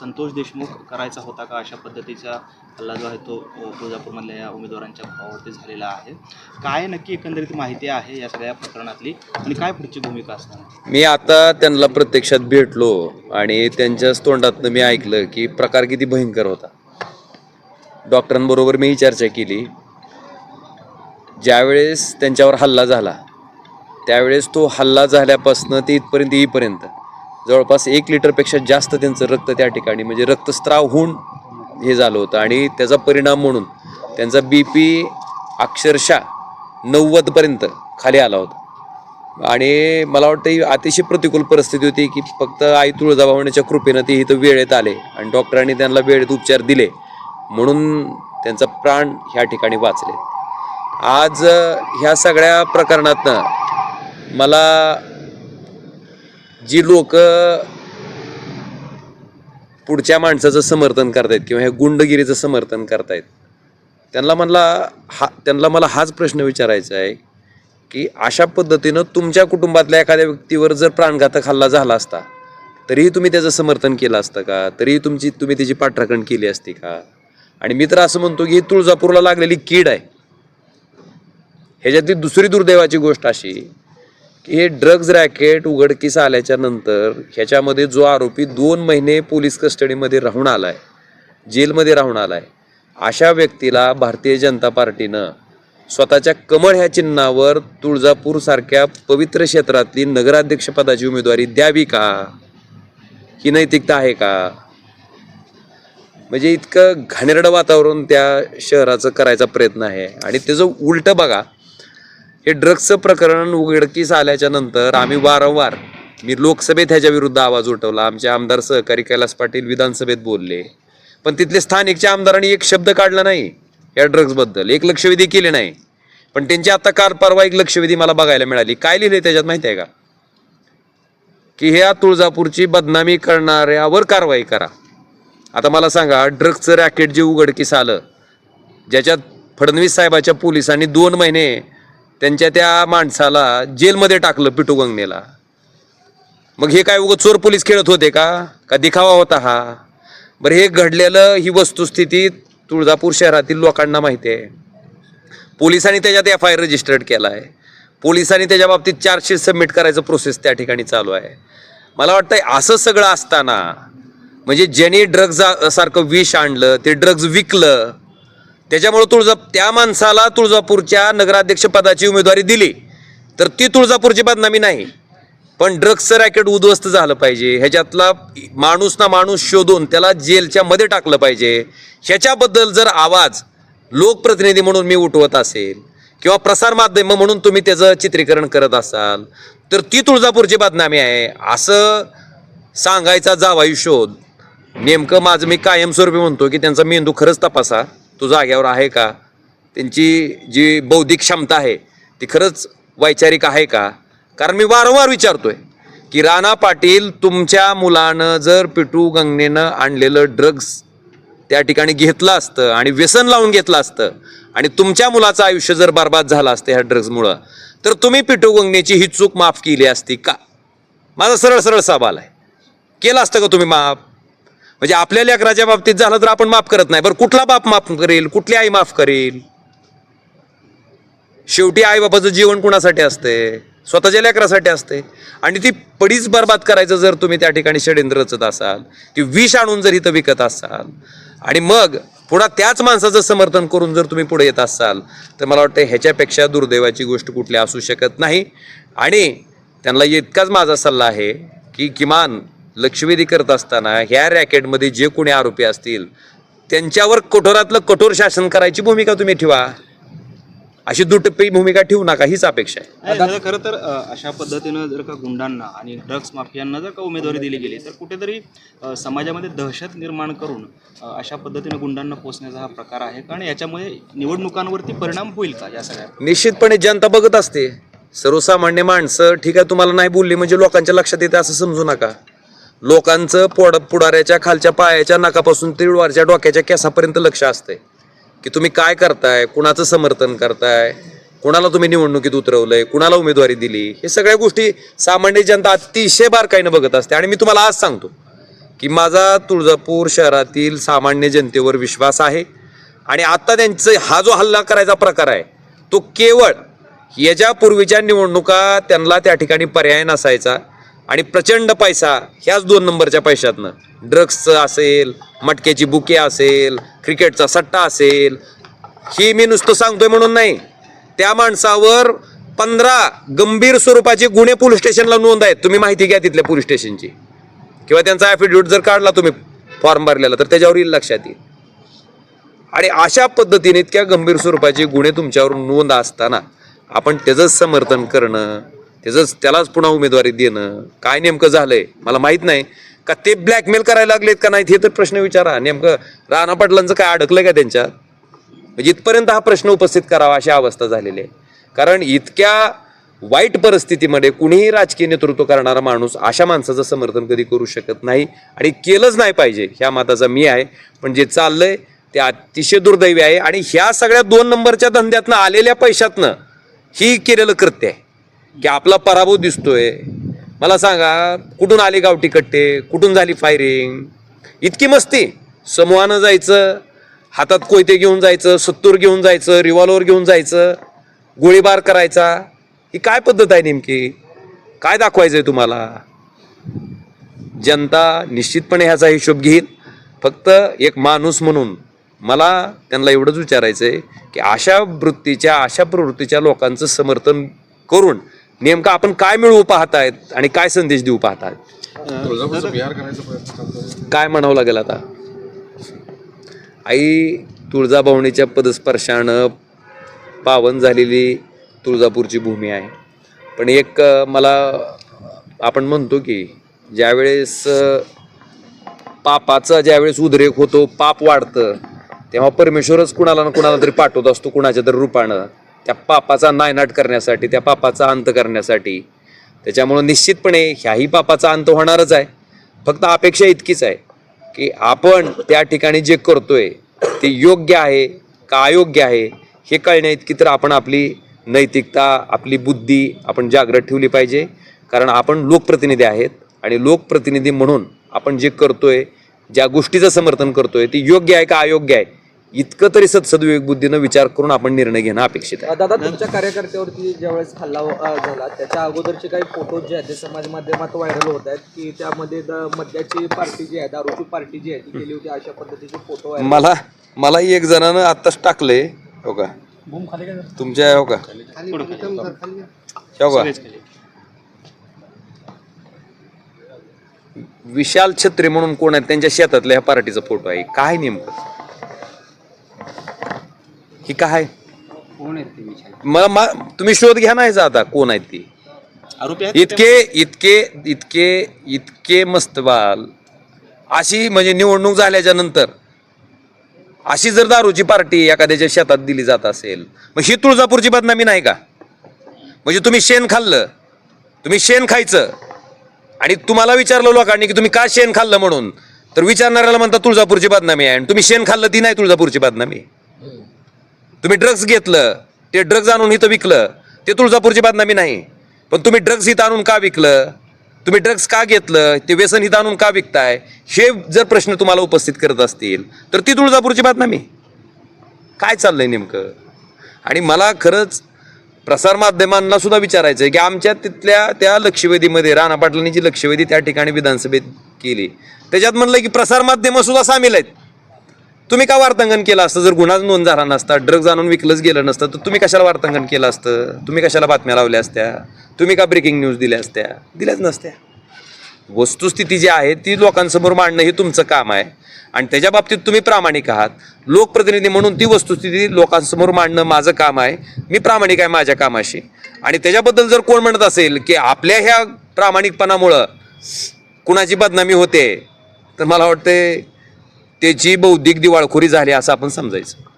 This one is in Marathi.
संतोष देशमुख करायचा होता का अशा पद्धतीचा हल्ला जो आहे तो तुळजापूरमधल्या या उमेदवारांच्या भावावरती झालेला आहे? काय नक्की एकंदरीत माहिती आहे या सगळ्या प्रकरणातली? आणि काय पुढची भूमिका असणार मी आता त्यांना प्रत्यक्षात भेटलो आणि त्यांच्याच तोंडातनं मी ऐकलं की प्रकार किती भयंकर होता. डॉक्टरांबरोबर मी चर्चा केली. ज्यावेळेस त्यांच्यावर हल्ला झाला त्यावेळेस तो हल्ला झाल्यापासनं ते इथपर्यंत येईपर्यंत जवळपास एक लिटरपेक्षा जास्त त्यांचं रक्त त्या ठिकाणी म्हणजे रक्तस्त्राव होऊन हे झालं होतं. आणि त्याचा परिणाम म्हणून त्यांचा बी पी अक्षरशः नव्वदपर्यंत खाली आला होता. आणि मला वाटतं ही अतिशय प्रतिकूल परिस्थिती होती की फक्त आई तुळजाभवानीच्या कृपेनं ते इथं वेळेत आले आणि डॉक्टरांनी त्यांना वेळेत उपचार दिले म्हणून त्यांचा प्राण ह्या ठिकाणी वाचले. आज ह्या सगळ्या प्रकरणातनं मला जी लोक पुढच्या माणसाचं समर्थन करतायत किंवा ह्या गुंडगिरीचं समर्थन करतायत त्यांना म्हणला हा त्यांना मला हाच प्रश्न विचारायचा आहे की अशा पद्धतीनं तुमच्या कुटुंबातल्या एखाद्या व्यक्तीवर जर प्राणघातक हल्ला झाला असता तरीही तुम्ही त्याचं समर्थन केलं असतं का? तरीही तुमची तुम्ही त्याची पाठराखण केली असती का? आणि मी तर असं म्हणतो की ही तुळजापूरला लागलेली कीड आहे. ह्याच्यातली दुसरी दुर्दैवाची गोष्ट अशी हे ड्रग्ज रॅकेट उघडकीस आल्याच्यानंतर ह्याच्यामध्ये जो आरोपी दोन महिने पोलीस कस्टडीमध्ये राहून आला आहे जेलमध्ये राहून आला आहे अशा व्यक्तीला भारतीय जनता पार्टीनं स्वतःच्या कमळ ह्या चिन्हावर तुळजापूरसारख्या पवित्र क्षेत्रातली नगराध्यक्षपदाची उमेदवारी द्यावी का? ही नैतिकता आहे का? म्हणजे इतकं घाणेरडं वातावरण त्या शहराचं करायचा प्रयत्न आहे. आणि त्याचं उलटं बघा हे ड्रग्सचं प्रकरण उघडकीस आल्याच्यानंतर आम्ही वारंवार मी लोकसभेत ह्याच्या विरुद्ध आवाज उठवला. आमचे आमदार सहकारी कैलास पाटील विधानसभेत बोलले. पण तिथले स्थानिकच्या आमदारांनी एक शब्द काढला नाही या ड्रग्सबद्दल. एक लक्षवेधी केले नाही. पण त्यांची आता काल परवा एक लक्षवेधी मला बघायला मिळाली. काय लिहिले त्याच्यात माहिती आहे का? की ह्या तुळजापूरची बदनामी करणाऱ्यावर कारवाई करा. आता मला सांगा ड्रग्सचं रॅकेट जे उघडकीस आलं ज्याच्यात फडणवीस साहेबाच्या पोलिसांनी दोन महिने त्यांच्या त्या माणसाला जेलमध्ये टाकलं पिटू गंगनेला. मग हे काय उगं चोर पोलीस खेळत होते का? का दिखावा होता हा? बरं हे घडलेलं ही वस्तुस्थिती तुळजापूर शहरातील लोकांना माहिती आहे. पोलिसांनी त्याच्यात एफ आय आर रजिस्टर्ड केला आहे पोलिसांनी त्याच्या बाबतीत चार्जशीट सबमिट करायचं प्रोसेस त्या ठिकाणी चालू आहे. मला वाटतं असं सगळं असताना म्हणजे ज्यांनी ड्रग्ज सारखं विष आणलं ते ड्रग्ज विकलं त्याच्यामुळं तुळजा त्या माणसाला तुळजापूरच्या नगराध्यक्षपदाची उमेदवारी दिली. तर ती तुळजापूरची बदनामी नाही. पण ड्रग्सचं रॅकेट उद्ध्वस्त झालं पाहिजे. ह्याच्यातला माणूस ना माणूस शोधून त्याला जेलच्या मध्ये टाकलं पाहिजे. ह्याच्याबद्दल जर आवाज लोकप्रतिनिधी म्हणून मी उठवत असेल किंवा प्रसारमाध्यम म्हणून तुम्ही त्याचं चित्रीकरण करत असाल तर ती तुळजापूरची बदनामी आहे. असं सांगायचा जावाई शोध. नेमकं माझं मी कायमस्वरूपी म्हणतो की त्यांचा मेंदू खरंच तपासा. तो जाग्यावर आहे का? त्यांची जी बौद्धिक क्षमता आहे ती खरंच वैचारिक आहे का? कारण मी वारंवार विचारतोय की राणा पाटील तुमच्या मुलानं जर पिटू गंगनेनं आणलेलं ड्रग्ज त्या ठिकाणी घेतलं असतं आणि व्यसन लावून घेतलं असतं आणि तुमच्या मुलाचं आयुष्य जर बर्बाद झालं असतं ह्या ड्रग्जमुळं तर तुम्ही पिटू गंगनेची ही चूक माफ केली असती का? माझा सरळ सरळ सवाल आहे. केलं असतं का तुम्ही माफ? म्हणजे आपल्या लेकराच्या बाबतीत झालं तर आपण माफ करत नाही. बरं कुठला बाप माफ करेल? कुठली आई माफ करेल? शेवटी आई बाबाचं जीवन कुणासाठी असते स्वतःच्या लेकरासाठी असते आणि ती पडीच बर्बाद करायचं जर तुम्ही त्या ठिकाणी षडयंत्र रचत असाल ती विष आणून जर इथं विकत असाल आणि मग पुन्हा त्याच माणसाचं समर्थन करून जर तुम्ही पुढे येत असाल तर मला वाटतं ह्याच्यापेक्षा दुर्दैवाची गोष्ट कुठली असू शकत नाही. आणि त्यांना इतकाच माझा सल्ला आहे की किमान लक्षवेधी करत असताना ह्या रॅकेटमध्ये जे कोणी आरोपी असतील त्यांच्यावर कठोरातलं कठोर शासन करायची भूमिका तुम्ही ठेवा. अशी दुटप्पी भूमिका ठेवू नका हीच अपेक्षा आहे. खरं तर अशा पद्धतीनं जर का गुंडांना आणि ड्रग्स माफियांना जर का उमेदवारी दिली गेली तर कुठेतरी समाजामध्ये दहशत निर्माण करून अशा पद्धतीनं गुंडांना पोचण्याचा हा प्रकार आहे कारण याच्यामुळे निवडणुकांवरती परिणाम होईल का या सगळ्या? निश्चितपणे जनता बघत असते. सर्वसामान्य माणसं ठीक आहे तुम्हाला नाही बोलली म्हणजे लोकांच्या लक्षात येते असं समजू नका. लोकांचं पोड पुढाऱ्याच्या खालच्या पायाच्या नाकापासून तिळवारच्या डोक्याच्या केसापर्यंत लक्ष असते की तुम्ही काय करताय कुणाचं समर्थन करताय कुणाला तुम्ही निवडणुकीत उतरवलंय कुणाला उमेदवारी दिली हे सगळ्या गोष्टी सामान्य जनता अतिशय बारकाईनं बघत असते. आणि मी तुम्हाला आज सांगतो की माझा तुळजापूर शहरातील सामान्य जनतेवर विश्वास आहे. आणि आता त्यांचं हा जो हल्ला करायचा प्रकार आहे तो केवळ याच्या पूर्वीच्या निवडणुका त्यांना त्या ठिकाणी पर्याय नसायचा. आणि प्रचंड पैसा ह्याच दोन नंबरच्या पैशातनं. ड्रग्सचं असेल मटक्याची बुके असेल क्रिकेटचा सट्टा असेल ही मी नुसतं सांगतोय म्हणून नाही. त्या माणसावर पंधरा गंभीर स्वरूपाचे गुन्हे पोलीस स्टेशनला नोंद आहेत. तुम्ही माहिती घ्या तिथल्या पोलीस स्टेशनची. किंवा त्यांचा ॲफिडेविट जर काढला तुम्ही फॉर्म भरलेला तर त्याच्यावर येईल लक्षात येईल. आणि अशा पद्धतीने इतक्या गंभीर स्वरूपाचे गुन्हे तुमच्यावर नोंद असताना आपण त्याचंच समर्थन करणं त्याचंच त्यालाच पुन्हा उमेदवारी देणं. काय नेमकं झालंय? मला माहीत नाही. का ते ब्लॅकमेल करायला लागलेत का नाहीत हे तर प्रश्न विचारा. नेमकं राणा पाटलांचं काय अडकलंय का त्यांच्यात? म्हणजे इथपर्यंत हा प्रश्न उपस्थित करावा अशी अवस्था झालेली आहे. कारण इतक्या वाईट परिस्थितीमध्ये कुणीही राजकीय नेतृत्व करणारा माणूस अशा माणसाचं समर्थन कधी करू शकत नाही आणि केलंच नाही पाहिजे ह्या मताचा मी आहे. पण जे चाललंय ते अतिशय दुर्दैवी आहे. आणि ह्या सगळ्या दोन नंबरच्या धंद्यातनं आलेल्या पैशातनं ही केलेलं कृत्य आहे. की आपला पराभव दिसतोय. मला सांगा कुठून आले गावठी कट्टे? कुठून झाली फायरिंग इतकी मस्ती. समूहानं जायचं हातात कोयते घेऊन जायचं सत्तूर घेऊन जायचं रिव्हॉल्वर घेऊन जायचं गोळीबार करायचा. ही काय पद्धत आहे नेमकी? काय दाखवायचं आहे तुम्हाला? जनता निश्चितपणे ह्याचा हिशोब घेईल. फक्त एक माणूस म्हणून मला त्यांना एवढंच विचारायचं आहे की अशा वृत्तीच्या अशा प्रवृत्तीच्या लोकांचं समर्थन करून नेमकं आपण काय मिळवू पाहतायत आणि काय संदेश देऊ पाहतायत? काय म्हणावं लागेल आता? आई तुळजाभवनीच्या पदस्पर्शानं पावन झालेली तुळजापूरची भूमी आहे. पण एक मला आपण म्हणतो की ज्यावेळेस पापाचा ज्यावेळेस उद्रेक होतो पाप वाढतं तेव्हा परमेश्वरच कुणाला ना कुणाला तरी पाठवत असतो कुणाच्या तरी रूपानं. त्या पापाचा नायनाट करण्यासाठी त्या पापाचा अंत करण्यासाठी. त्याच्यामुळं निश्चितपणे ह्याही पापाचा अंत होणारच आहे. फक्त अपेक्षा इतकीच आहे की आपण त्या ठिकाणी जे करतोय ते योग्य आहे का अयोग्य आहे हे कळण्या इतकी तर आपण आपली नैतिकता आपली बुद्धी आपण जागृत ठेवली पाहिजे. कारण आपण लोकप्रतिनिधी आहेत आणि लोकप्रतिनिधी म्हणून आपण जे करतोय ज्या गोष्टीचं समर्थन करतोय ते योग्य आहे का अयोग्य आहे? इतकं तरी सदसद्विवेक बुद्धीनं विचार करून आपण निर्णय घेणं अपेक्षित आहे. दादा तुमच्या कार्यकर्त्यावरती ज्यावेळेस हल्ला अ, झाला त्याच्या अगोदरचे काही फोटो जे आहेत ते समाज माध्यमात व्हायरल होत आहेत की त्यामध्ये मद्याची पार्टी जी आहे दारूची पार्टी जी आहे ती केली होती अशा पद्धतीचे फोटो आहेत मला मला एक जणानं आत्ताच टाकले हो का? तुमच्या हो का? हो का? विशाल छत्री म्हणून कोण आहेत त्यांच्या शेतातल्या ह्या पार्टीचा फोटो आहे. काय नेमकं? ही काय मला मा- तुम्ही शोध घ्या ना ह्याचा आता कोण आहेत ती? आरोपी आहेत इतके इतके इतके इतके मस्तबाल अशी म्हणजे निवडणूक झाल्याच्यानंतर अशी जर दारूची पार्टी एखाद्याच्या शेतात दिली जात असेल मग ही तुळजापूरची बदनामी नाही का? म्हणजे तुम्ही शेण खाल्लं तुम्ही शेण खायचं आणि तुम्हाला विचारलं लोकांनी की तुम्ही का शेण खाल्लं म्हणून तर विचारणाऱ्याला म्हणता तुळजापूरची बदनामी आहे आणि तुम्ही शेण खाल्लं ती नाही तुळजापूरची बदनामी. तुम्ही ड्रग्ज घेतलं ते ड्रग्ज आणून इथं विकलं ते तुळजापूरची बदनामी नाही. पण तुम्ही ड्रग्ज इथं आणून का विकलं? तुम्ही ड्रग्ज का घेतलं? ते व्यसन इथं आणून का विकताय? हे जर प्रश्न तुम्हाला उपस्थित करत असतील तर ती तुळजापूरची बदनामी. काय चाललंय नेमकं? आणि मला खरंच प्रसारमाध्यमांना सुद्धा विचारायचं आहे की आमच्या तिथल्या त्या लक्षवेधीमध्ये राणा पाटलांनी जी लक्षवेधी त्या ठिकाणी विधानसभेत केली त्याच्यात म्हणलं की प्रसारमाध्यमं सुद्धा सामील आहेत. तुम्ही का वार्तांकन केलं असतं? जर गुन्हा नोंद झाला नसता ड्रग्ज आणून विकलंच गेलं नसतं तर तुम्ही कशाला वार्तांकन केलं असतं? तुम्ही कशाला बातम्या लावल्या असत्या? तुम्ही का ब्रेकिंग न्यूज दिल्या असत्या? दिल्याच नसत्या. वस्तुस्थिती जी आहे ती लोकांसमोर मांडणं हे तुमचं काम आहे. आणि त्याच्या बाबतीत तुम्ही प्रामाणिक आहात. लोकप्रतिनिधी म्हणून ती वस्तुस्थिती लोकांसमोर मांडणं माझं काम आहे. मी प्रामाणिक आहे माझ्या कामाशी. आणि त्याच्याबद्दल जर कोण म्हणत असेल की आपल्या ह्या प्रामाणिकपणामुळं कुणाची बदनामी होते तर मला वाटते त्याची बौद्धिक दिवाळखोरी झाली असं आपण समजायचं.